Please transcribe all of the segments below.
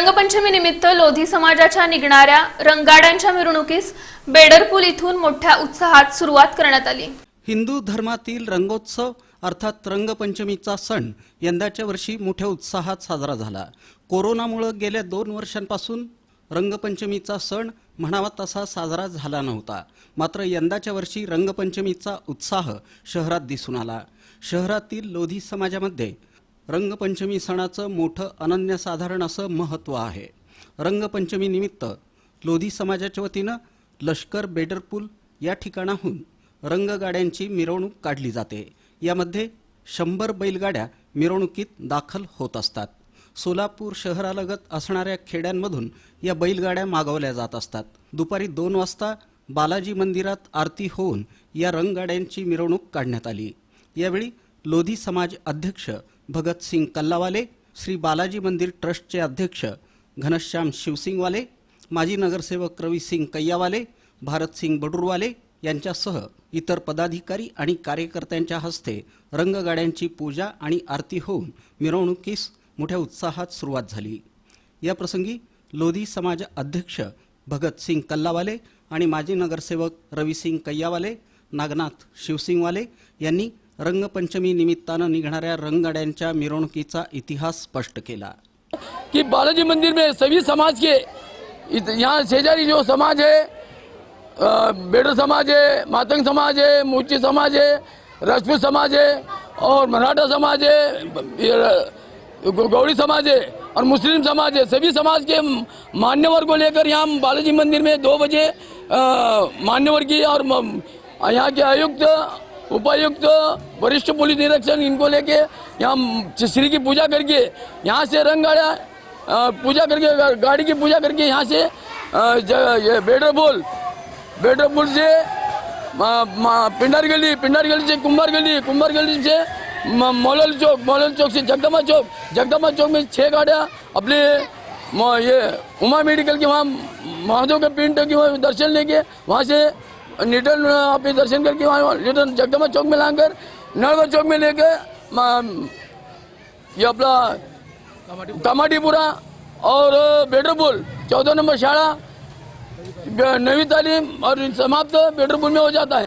रंगपंचमी निमित्त लोधी समाजाच्या निघणाऱ्या रंगाड्यांच्या मिरवणुकीस बेडरपूल इथून मोठ्या उत्साहात सुरुवात करण्यात आली. हिंदू धर्मातील रंगोत्सव अर्थात रंगपंचमीचा सण यंदाच्या वर्षी मोठ्या उत्साहात साजरा झाला. कोरोनामुळं गेल्या दोन वर्षांपासून रंगपंचमीचा सण म्हणावा तसा साजरा झाला नव्हता. मात्र यंदाच्या वर्षी रंगपंचमीचा उत्साह शहरात दिसून आला. शहरातील लोधी समाजामध्ये रंगपंचमी सणाचं मोठं अनन्यसाधारण असं महत्त्व आहे. रंगपंचमीनिमित्त लोधी समाजाच्या वतीनं लष्कर बेडरपूल या ठिकाणाहून रंगगाड्यांची मिरवणूक काढली जाते. यामध्ये शंभर बैलगाड्या मिरवणुकीत दाखल होत असतात. सोलापूर शहरालगत असणाऱ्या खेड्यांमधून या बैलगाड्या मागवल्या जात असतात. दुपारी दोन वाजता बालाजी मंदिरात आरती होऊन या रंगगाड्यांची मिरवणूक काढण्यात आली. यावेळी लोधी समाज अध्यक्ष भगतसिंग कल्लावाले श्री बालाजी मंदिर ट्रस्टचे अध्यक्ष घनश्याम शिवसिंगवाले माजी नगरसेवक रविसिंग कैयावाले भारतसिंग बडूरवाले यांच्यासह इतर पदाधिकारी आणि कार्यकर्त्यांच्या हस्ते रंगगाड्यांची पूजा आणि आरती होऊन मिरवणुकीस मोठ्या उत्साहात सुरुवात झाली. या प्रसंगी लोधी समाज अध्यक्ष भगतसिंग कल्लावाले आणि माजी नगरसेवक रविसिंग कैयावाले नागनाथ शिवसिंगवाले यांनी रंगपंचमी निमित्तानं निघणाऱ्या रंगगाड्यांच्या मिरवणुकीचा इतिहास स्पष्ट केला. कि बालाजी मंदिर में सभी समाज के इत- यहाँ शेजारी जो समाज है बेडो समाज है मातंग समाज है मोची समाज है राजपूत समाज है और मराठा समाज है गौड़ी समाज है और मुस्लिम समाज है सभी समाज के मान्यवर को लेकर यहाँ बालाजी मंदिर में दो बजे मान्यवर की और म- यहाँ के आयुक्त उपायुक्त, वरिष्ठ पुलिस निरीक्षक इनको लेके यहाँ श्री की पूजा करके यहाँ से रंग गाड़ा पूजा करके, गाड़ी की पूजा करके यहाँ से बेडर पुल, बेडर से पिंडार गली पिंडार गली से कुंभार गली कुंभार गली से मौलल चौक मौलल चौक से जगदम्बा चौक जगदम्बा चौक में छः गाड़ियाँ अपने ये उमा मेडिकल के वहाँ, महादेव के पिंड की दर्शन लेके वहाँ से रिटर्न अपने दर्शन करके वहाँ रिटर्न जगदम्बा चौक में लाकर नड़गढ़ चौक में लेकर म- ये अपना टमाटीपुरा और बेडरपुल चौदह नंबर शाळा नवी तालीम और समाप्त बेडरपुल में हो जाता है।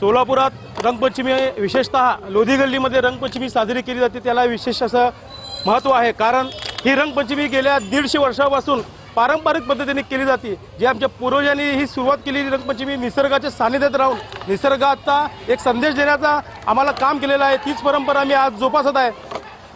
सोलापुरात रंगपंचमी विशेषतः लोधी गल्लीमध्ये रंगपंचमी साजरी केली जाते. त्याला विशेष असं महत्त्व आहे. कारण ही रंगपंचमी गेल्या दीडशे वर्षापासून पारंपरिक पद्धतीने केली जाते. जे आमच्या पूर्वजांनी ही सुरुवात केलेली रंगपंचमी निसर्गाच्या सानिध्यात राहून निसर्गाचा एक संदेश देण्याचा आम्हाला काम केलेलं आहे. तीच परंपरा आम्ही आज जोपासत आहे.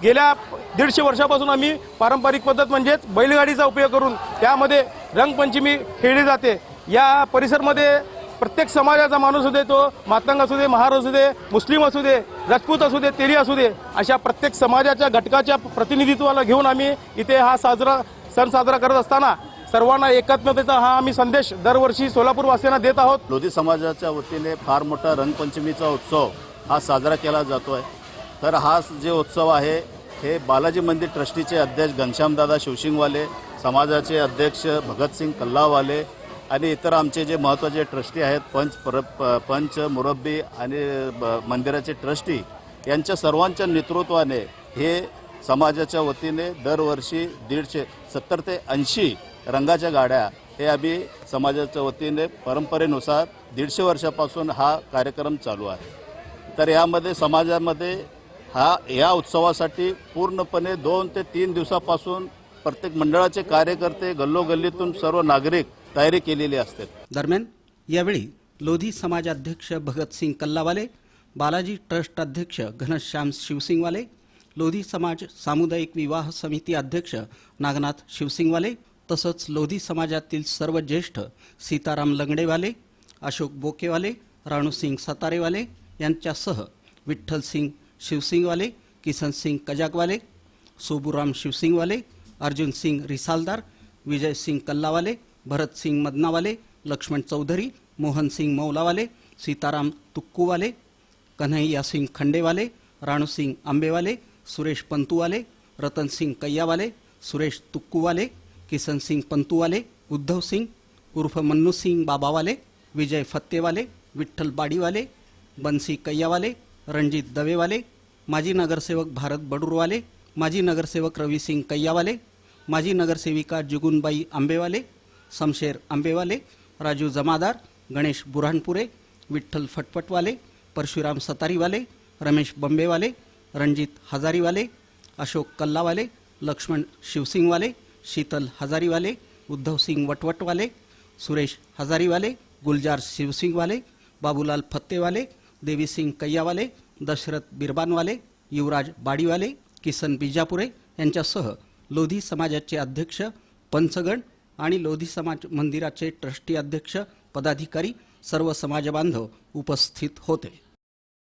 गेल्या दीडशे वर्षापासून आम्ही पारंपरिक पद्धत म्हणजेच बैलगाडीचा उपयोग करून त्यामध्ये रंगपंचमी खेळली जाते. या परिसरमध्ये प्रत्येक समाजाचा माणूस असू दे तो मातंग असू दे महार असू दे मुस्लिम असू दे राजपूत असू दे तेरी असू दे अशा प्रत्येक समाजाच्या घटकाच्या प्रतिनिधित्वाला घेऊन आम्ही इथे हा साजरा सण साजरा करत असताना सर्वांना एकात्मतेचा हा आम्ही संदेश दरवर्षी सोलापूरवासियांना देत आहोत. लोधी समाजाच्या वतीने फार मोठा रंगपंचमीचा उत्सव हा साजरा केला जातो आहे तर हा जे उत्सव आहे हे बालाजी मंदिर ट्रस्टीचे अध्यक्ष घनश्यामदादा शिवशिंगवाले समाजाचे अध्यक्ष भगतसिंग कल्लावाले आणि इतर आमचे जे महत्त्वाचे ट्रस्टी आहेत पंच पर प- पंच मुरब्बी आणि ब- मंदिराचे ट्रस्टी यांच्या सर्वांच्या नेतृत्वाने हे समाजाच्या वतीने दरवर्षी दीडशे सत्तर ते ऐंशी रंगाच्या गाड्या हे आम्ही समाजाच्या वतीने परंपरेनुसार दीडशे वर्षापासून हा कार्यक्रम चालू आहे. तर यामध्ये समाजामध्ये हा या उत्सवासाठी पूर्णपणे दोन ते तीन दिवसापासून प्रत्येक मंडळाचे कार्यकर्ते गल्लोगल्लीतून सर्व नागरिक तयारी केलेली असते. दरम्यान यावेळी लोधी समाजाध्यक्ष भगतसिंग कल्लावाले बालाजी ट्रस्ट अध्यक्ष घनश्याम शिवसिंगवाले लोधी समाज सामुदायिक विवाह समिती अध्यक्ष नागनाथ शिवसिंगवाले तसंच लोधी समाजातील सर्व ज्येष्ठ सीताराम लंगडेवाले अशोक बोकेवाले राणूसिंग सतारेवाले यांच्यासह विठ्ठलसिंग शिवसिंगवाले किसनसिंग कजाकवाले सोबुराम शिवसिंगवाले अर्जुनसिंग रिसालदार विजयसिंग कल्लावाले भरतसिंग मदनावाले लक्ष्मण चौधरी मोहनसिंग मौलावाले सीताराम तुक्कूवाले कन्हैयासिंग खंडेवाले राणूसिंग आंबेवाले सुरेश पंतूवाले रतन सिंग कैयावाले सुरेश तुक्कूवाले पंतूवाले उद्धव सिंह उर्फ मन्नू सिंग बाबावाले विजय फत्तेवाले विठ्ठल बाडीवाले बन्सी कैयावाले रणजित दवेवाले माजी नगरसेवक भारत बडूरवाले माजी नगरसेवक रविसिंग कैयावाले माजी नगरसेविका जुगुनबाई आंबेवाले समशेर आंबेवाले राजू जमादार गणेश बुऱ्हाणपुरे विठ्ठल फटफटवाले परशुराम सतारीवाले रमेश बंबेवाले रणजित हजारीवाले अशोक कल्लावाले लक्ष्मण शिवसिंगवाले शीतल हजारीवाले उद्धवसिंग वटवटवाले सुरेश हजारीवाले गुलजार शिवसिंगवाले बाबूलाल फत्तेवाले देवीसिंग कैयावाले दशरथ बिरबानवाले युवराज बाडीवाले किसन बिजापुरे यांच्यासह लोधी समाजाचे अध्यक्ष पंचगण आणि लोधी समाज मंदिराचे ट्रस्टी अध्यक्ष पदाधिकारी सर्व समाजबांधव उपस्थित होते.